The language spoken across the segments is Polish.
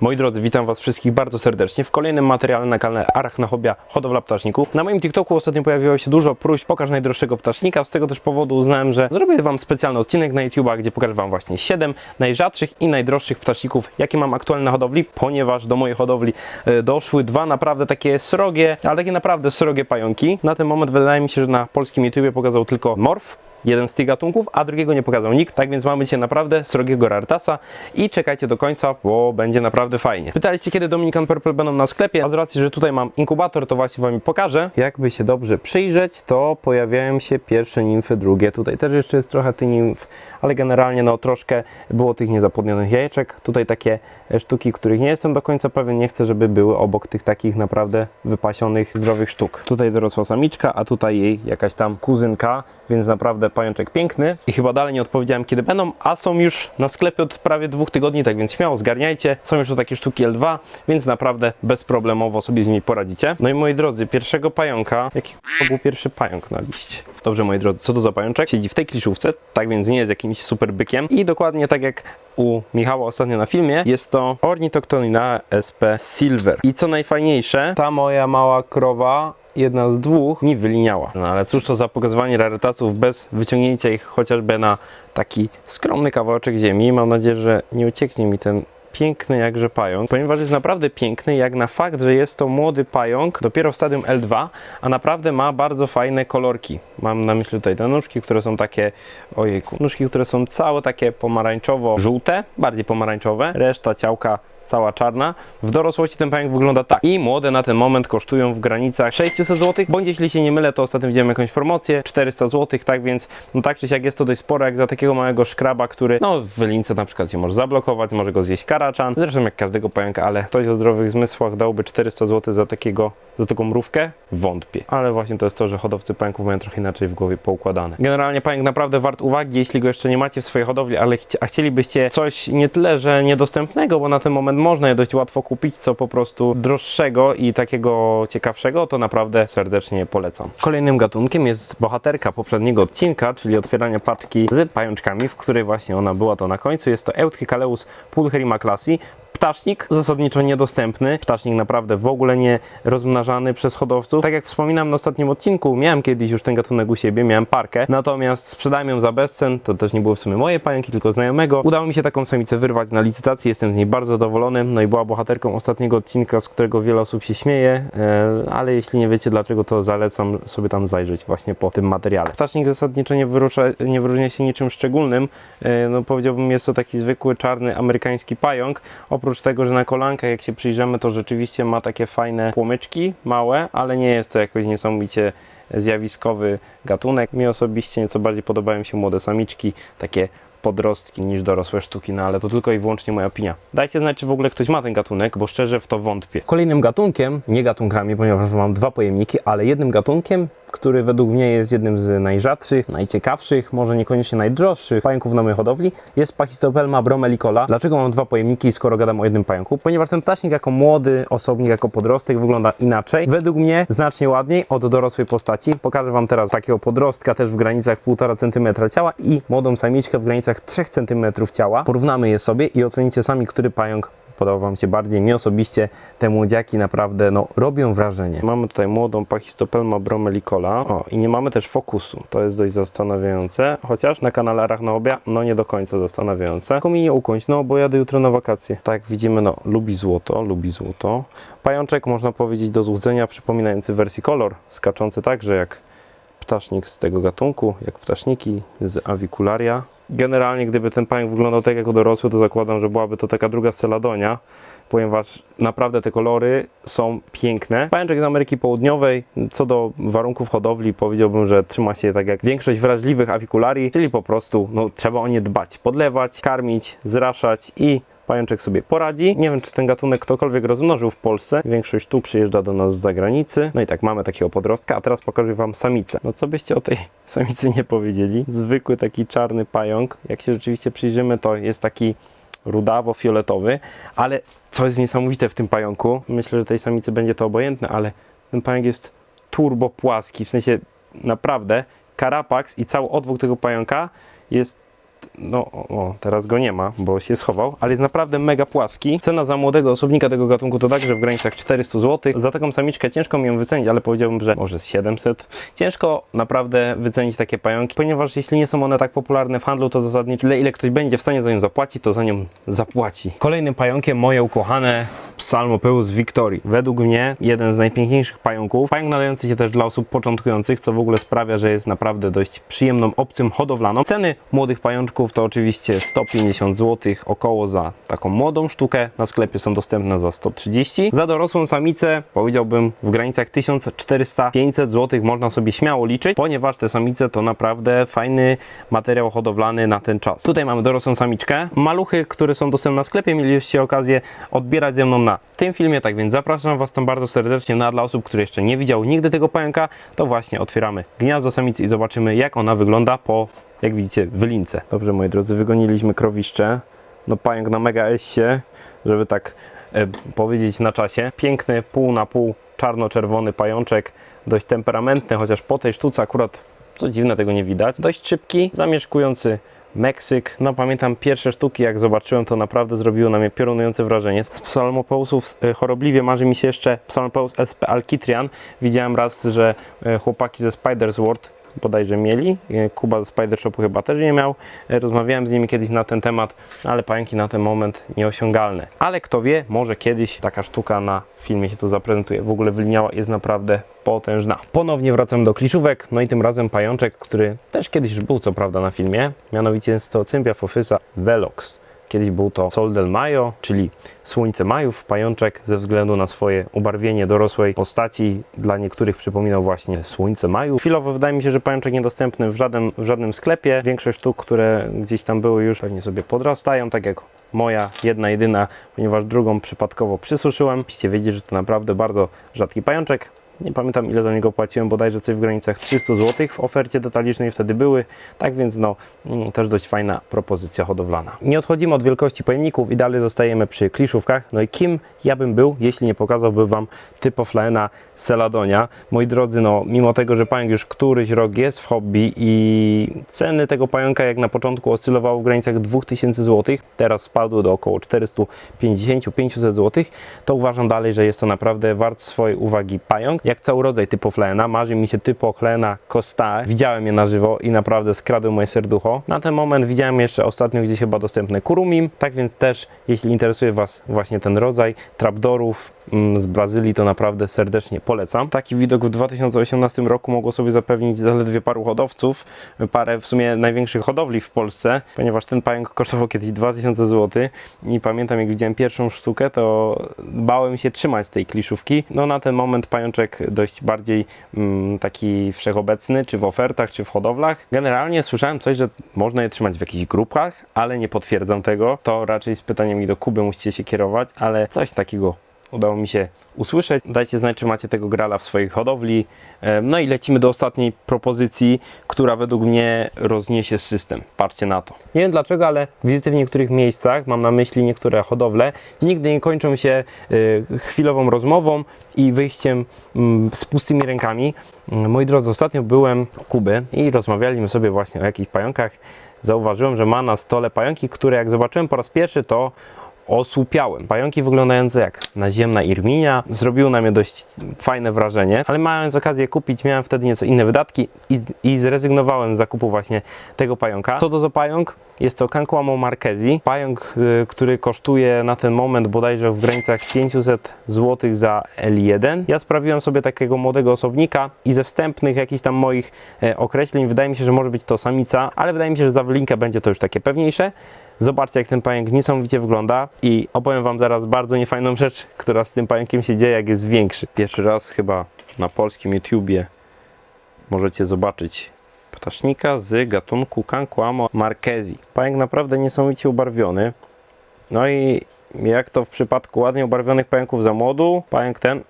Moi drodzy, witam Was wszystkich bardzo serdecznie w kolejnym materiale na kanale Arachnachobia Hodowla Ptaszników. Na moim TikToku ostatnio pojawiło się dużo próśb pokaż najdroższego ptasznika, z tego też powodu uznałem, że zrobię Wam specjalny odcinek na YouTube'a, gdzie pokażę Wam właśnie 7 najrzadszych i najdroższych ptaszników, jakie mam aktualnie na hodowli, ponieważ do mojej hodowli e, doszły dwa naprawdę takie srogie, ale takie naprawdę srogie pająki. Na ten moment wydaje mi się, że na polskim YouTubie pokazał tylko Morf, jeden z tych gatunków, a drugiego nie pokazał nikt. Tak więc mamy dzisiaj naprawdę srogiego rartasa i czekajcie do końca, bo będzie naprawdę fajnie. Pytaliście, kiedy Dominican Purple będą na sklepie, a z racji, że tutaj mam inkubator, to właśnie wam pokażę. Jakby się dobrze przyjrzeć, to pojawiają się pierwsze nimfy, drugie. Tutaj też jeszcze jest trochę tych nimf, ale generalnie no troszkę było tych niezapłodnionych jajeczek. Tutaj takie e, sztuki, których nie jestem do końca pewien, nie chcę, żeby były obok tych takich naprawdę wypasionych, zdrowych sztuk. Tutaj dorosła samiczka, a tutaj jej jakaś tam kuzynka, więc naprawdę pajączek piękny. I chyba dalej nie odpowiedziałem, kiedy będą, a są już na sklepie od prawie dwóch tygodni, tak więc śmiało zgarniajcie. Są już to takie sztuki L2, więc naprawdę bezproblemowo sobie z nimi poradzicie. No i moi drodzy, pierwszego pająka, jaki był pierwszy pająk na liście? Dobrze, moi drodzy, co to za pajączek? Siedzi w tej kliszówce, tak więc nie jest jakimś super bykiem. I dokładnie tak jak u Michała ostatnio na filmie, jest to Ornithoctonina SP Silver. I co najfajniejsze, ta moja mała krowa jedna z dwóch mi wyliniała. No ale cóż to za pokazywanie rarytasów bez wyciągnięcia ich chociażby na taki skromny kawałeczek ziemi. Mam nadzieję, że nie ucieknie mi ten piękny jakże pająk, ponieważ jest naprawdę piękny jak na fakt, że jest to młody pająk, dopiero w stadium L2, a naprawdę ma bardzo fajne kolorki. Mam na myśli tutaj te nóżki, które są takie, ojejku, nóżki, które są całe takie pomarańczowo-żółte, bardziej pomarańczowe, reszta ciałka cała czarna. W dorosłości ten pająk wygląda tak. I młode na ten moment kosztują w granicach 600 zł, bądź jeśli się nie mylę, to ostatnio widziałem jakąś promocję 400 zł, tak więc no tak czy siak jest to dość sporo, jak za takiego małego szkraba, który no w lince na przykład się może zablokować, może go zjeść karaczan, zresztą jak każdego pająka, ale ktoś o zdrowych zmysłach dałby 400 zł za takiego, za taką mrówkę? Wątpię. Ale właśnie to jest to, że hodowcy pająków mają trochę inaczej w głowie poukładane. Generalnie pająk naprawdę wart uwagi, jeśli go jeszcze nie macie w swojej hodowli, ale a chcielibyście coś nie tyle, że niedostępnego, bo na ten moment można je dość łatwo kupić, co po prostu droższego i takiego ciekawszego, to naprawdę serdecznie polecam. Kolejnym gatunkiem jest bohaterka poprzedniego odcinka, czyli otwierania paczki z pajączkami, w której właśnie ona była to na końcu. Jest to Eutychicaleus pulcherima classi. Ptasznik zasadniczo niedostępny, ptasznik naprawdę w ogóle nie rozmnażany przez hodowców. Tak jak wspominałem na ostatnim odcinku, miałem kiedyś już ten gatunek u siebie, miałem parkę, natomiast sprzedałem ją za bezcen, to też nie były w sumie moje pająki, tylko znajomego. Udało mi się taką samicę wyrwać na licytacji, jestem z niej bardzo zadowolony, no i była bohaterką ostatniego odcinka, z którego wiele osób się śmieje, e, ale jeśli nie wiecie dlaczego, to zalecam sobie tam zajrzeć właśnie po tym materiale. Ptasznik zasadniczo nie, wyrusza, nie wyróżnia się niczym szczególnym, e, no powiedziałbym jest to taki zwykły czarny amerykański pająk, oprócz tego, że na kolankach jak się przyjrzymy, to rzeczywiście ma takie fajne płomyczki, małe, ale nie jest to jakoś niesamowicie zjawiskowy gatunek. Mi osobiście nieco bardziej podobają się młode samiczki, takie podrostki niż dorosłe sztuki, no ale to tylko i wyłącznie moja opinia. Dajcie znać, czy w ogóle ktoś ma ten gatunek, bo szczerze w to wątpię. Kolejnym gatunkiem, nie gatunkami, ponieważ mam dwa pojemniki, ale jednym gatunkiem, który według mnie jest jednym z najrzadszych, najciekawszych, może niekoniecznie najdroższych pająków na mojej hodowli, jest Pachystopelma bromelicola. Dlaczego mam dwa pojemniki, skoro gadam o jednym pająku? Ponieważ ten ptasznik jako młody osobnik, jako podrostek wygląda inaczej. Według mnie znacznie ładniej od dorosłej postaci. Pokażę Wam teraz takiego podrostka też w granicach 1,5 cm ciała i młodą samiczkę w granicach 3 cm ciała. Porównamy je sobie i ocenicie sami, który pająk podoba Wam się bardziej. Mi osobiście te młodziaki naprawdę no, robią wrażenie. Mamy tutaj młodą Pachystopelma bromelicola. O, i nie mamy też fokusu. To jest dość zastanawiające, chociaż na kanale Arachnobia no nie do końca zastanawiające. Tylko mi nie ukąć, no bo jadę jutro na wakacje. Tak, widzimy, no lubi złoto, lubi złoto. Pajączek można powiedzieć do złudzenia, przypominający wersji kolor, skaczący także jak ptasznik z tego gatunku, jak ptaszniki z avicularia. Generalnie, gdyby ten pająk wyglądał tak jak u dorosły, to zakładam, że byłaby to taka druga celadonia, ponieważ naprawdę te kolory są piękne. Pajączek z Ameryki Południowej, co do warunków hodowli, powiedziałbym, że trzyma się tak jak większość wrażliwych avicularii, czyli po prostu no, trzeba o nie dbać, podlewać, karmić, zraszać i pajączek sobie poradzi. Nie wiem, czy ten gatunek ktokolwiek rozmnożył w Polsce. Większość tu przyjeżdża do nas z zagranicy. No i tak, mamy takiego podrostka, a teraz pokażę Wam samicę. No co byście o tej samicy nie powiedzieli? Zwykły taki czarny pająk. Jak się rzeczywiście przyjrzymy, to jest taki rudawo-fioletowy, ale co jest niesamowite w tym pająku, myślę, że tej samicy będzie to obojętne, ale ten pająk jest turbo płaski, w sensie naprawdę Karapaks i cały odwóg tego pająka jest no o, teraz go nie ma, bo się schował, ale jest naprawdę mega płaski. Cena za młodego osobnika tego gatunku to także w granicach 400 zł. Za taką samiczkę ciężko mi ją wycenić, ale powiedziałbym, że może z 700. Ciężko naprawdę wycenić takie pająki, ponieważ jeśli nie są one tak popularne w handlu, to zasadniczo ile, ile ktoś będzie w stanie za nią zapłacić, to za nią zapłaci. Kolejnym pająkiem moje ukochane Psalmopeus victorii. Według mnie jeden z najpiękniejszych pająków. Pająk nadający się też dla osób początkujących, co w ogóle sprawia, że jest naprawdę dość przyjemną opcją hodowlaną. Ceny młodych pajączków to oczywiście 150 zł około za taką młodą sztukę. Na sklepie są dostępne za 130. Za dorosłą samicę powiedziałbym w granicach 1400-500 zł można sobie śmiało liczyć, ponieważ te samice to naprawdę fajny materiał hodowlany na ten czas. Tutaj mamy dorosłą samiczkę. Maluchy, które są dostępne na sklepie, mieliście okazję odbierać ze mną na tym filmie, tak więc zapraszam Was tam bardzo serdecznie. No a dla osób, które jeszcze nie widziały nigdy tego pająka, to właśnie otwieramy gniazdo samicy i zobaczymy jak ona wygląda po, jak widzicie, wylince. Dobrze moi drodzy, wygoniliśmy krowiszcze. No pająk na mega eście, żeby tak e, powiedzieć na czasie. Piękny, pół na pół, czarno-czerwony pajączek, dość temperamentny, chociaż po tej sztuce akurat, co dziwne, tego nie widać. Dość szybki, zamieszkujący Meksyk. No pamiętam pierwsze sztuki, jak zobaczyłem, to naprawdę zrobiło na mnie piorunujące wrażenie. Z psalmopeusów e, chorobliwie marzy mi się jeszcze psalmopeus sp alcitrian. Widziałem raz, że e, chłopaki ze Spider's World bodajże mieli. E, Kuba ze Spider Shopu chyba też nie miał. E, Rozmawiałem z nimi kiedyś na ten temat, ale pająki na ten moment nieosiągalne. Ale kto wie, może kiedyś taka sztuka na filmie się tu zaprezentuje. W ogóle wyliniała jest naprawdę potężna. Ponownie wracam do kliszówek, no i tym razem pajączek, który też kiedyś był co prawda na filmie, mianowicie jest to Cympia fofysa velox. Kiedyś był to Sol del Mayo, czyli Słońce Majów, pajączek ze względu na swoje ubarwienie dorosłej postaci. Dla niektórych przypominał właśnie Słońce Majów. Chwilowo wydaje mi się, że pajączek niedostępny w żadnym, w żadnym sklepie. Większość sztuk, które gdzieś tam były już pewnie sobie podrastają, tak jak moja jedna jedyna, ponieważ drugą przypadkowo przysuszyłem. Musicie wiedzieć, że to naprawdę bardzo rzadki pajączek. Nie pamiętam ile za niego płaciłem, bodajże coś w granicach 300 zł w ofercie detalicznej wtedy były, tak więc no mm, też dość fajna propozycja hodowlana. Nie odchodzimy od wielkości pojemników i dalej zostajemy przy kliszówkach. No i kim ja bym był, jeśli nie pokazałbym Wam typoflaena Seladonia. Moi drodzy, no mimo tego, że pająk już któryś rok jest w hobby i ceny tego pająka jak na początku oscylowały w granicach 2000 zł, teraz spadły do około 450-500 zł, to uważam dalej, że jest to naprawdę wart swojej uwagi pająk. Jak cały rodzaj typoflena, marzy mi się typoflena Costa. Widziałem je na żywo i naprawdę skradły moje serducho. Na ten moment widziałem jeszcze ostatnio gdzieś chyba dostępne kurumim, tak więc też jeśli interesuje Was właśnie ten rodzaj trapdorów z Brazylii, to naprawdę serdecznie polecam. Taki widok w 2018 roku mogło sobie zapewnić zaledwie paru hodowców, parę w sumie największych hodowli w Polsce, ponieważ ten pająk kosztował kiedyś 2000 zł i pamiętam jak widziałem pierwszą sztukę, to bałem się trzymać tej kliszówki. No na ten moment pajączek dość bardziej mm, taki wszechobecny, czy w ofertach, czy w hodowlach. Generalnie słyszałem coś, że można je trzymać w jakichś grupach, ale nie potwierdzam tego. To raczej z pytaniem do Kuby musicie się kierować, ale coś takiego udało mi się usłyszeć. Dajcie znać, czy macie tego grala w swojej hodowli. No i lecimy do ostatniej propozycji, która według mnie rozniesie system. Patrzcie na to. Nie wiem dlaczego, ale wizyty w niektórych miejscach, mam na myśli niektóre hodowle, nigdy nie kończą się e, chwilową rozmową i wyjściem mm, z pustymi rękami. Moi drodzy, ostatnio byłem u Kuby i rozmawialiśmy sobie właśnie o jakichś pająkach. Zauważyłem, że ma na stole pająki, które jak zobaczyłem po raz pierwszy, to osłupiałem. Pająki wyglądające jak naziemna irminia zrobiły na mnie dość fajne wrażenie, ale mając okazję kupić, miałem wtedy nieco inne wydatki i, i zrezygnowałem z zakupu właśnie tego pająka. Co to za pająk? Jest to Canquamo marquesi. Pająk, y, który kosztuje na ten moment bodajże w granicach 500 zł za L1. Ja sprawiłem sobie takiego młodego osobnika i ze wstępnych jakichś tam moich e, określeń wydaje mi się, że może być to samica, ale wydaje mi się, że za wylinkę będzie to już takie pewniejsze. Zobaczcie, jak ten pająk niesamowicie wygląda i opowiem Wam zaraz bardzo niefajną rzecz, która z tym pająkiem się dzieje, jak jest większy. Pierwszy raz chyba na polskim YouTubie możecie zobaczyć ptasznika z gatunku Canquamo marquesi. Pająk naprawdę niesamowicie ubarwiony. No i jak to w przypadku ładnie ubarwionych pająków za młodu, pająk ten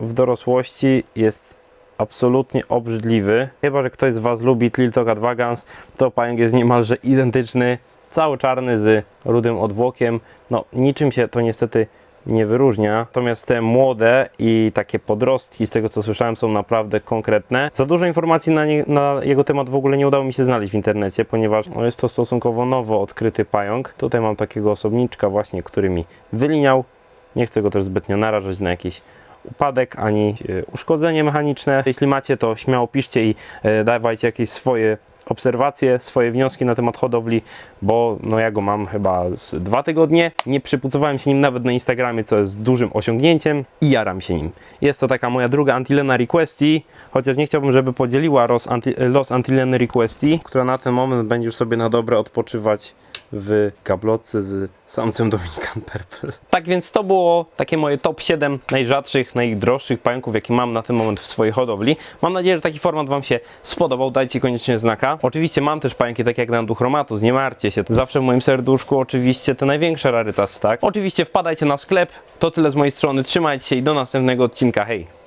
w dorosłości jest absolutnie obrzydliwy. Chyba, że ktoś z Was lubi Tliltogat vagans, to pająk jest niemalże identyczny, cały czarny z rudym odwłokiem. No, niczym się to niestety nie wyróżnia. Natomiast te młode i takie podrostki, z tego co słyszałem, są naprawdę konkretne. Za dużo informacji na, nie, na jego temat w ogóle nie udało mi się znaleźć w internecie, ponieważ no, jest to stosunkowo nowo odkryty pająk. Tutaj mam takiego osobniczka właśnie, który mi wyliniał. Nie chcę go też zbytnio narażać na jakiś upadek ani e, uszkodzenie mechaniczne. Jeśli macie, to śmiało piszcie i e, dawajcie jakieś swoje obserwacje, swoje wnioski na temat hodowli, bo no ja go mam chyba z dwa tygodnie. Nie przypucowałem się nim nawet na Instagramie, co jest dużym osiągnięciem i jaram się nim. Jest to taka moja druga Antilena Requesti, chociaż nie chciałbym, żeby podzieliła los, anti, los Antileny Requesti, która na ten moment będzie już sobie na dobre odpoczywać w gablotce z samcem Dominican Purple. Tak więc to było takie moje top 7 najrzadszych, najdroższych pająków, jakie mam na ten moment w swojej hodowli. Mam nadzieję, że taki format Wam się spodobał. Dajcie koniecznie znaka. Oczywiście mam też pająki takie jak Nanduchromatus, nie martwcie się. Zawsze w moim serduszku oczywiście te największe rarytasy, tak? Oczywiście wpadajcie na sklep. To tyle z mojej strony. Trzymajcie się i do następnego odcinka. Hej!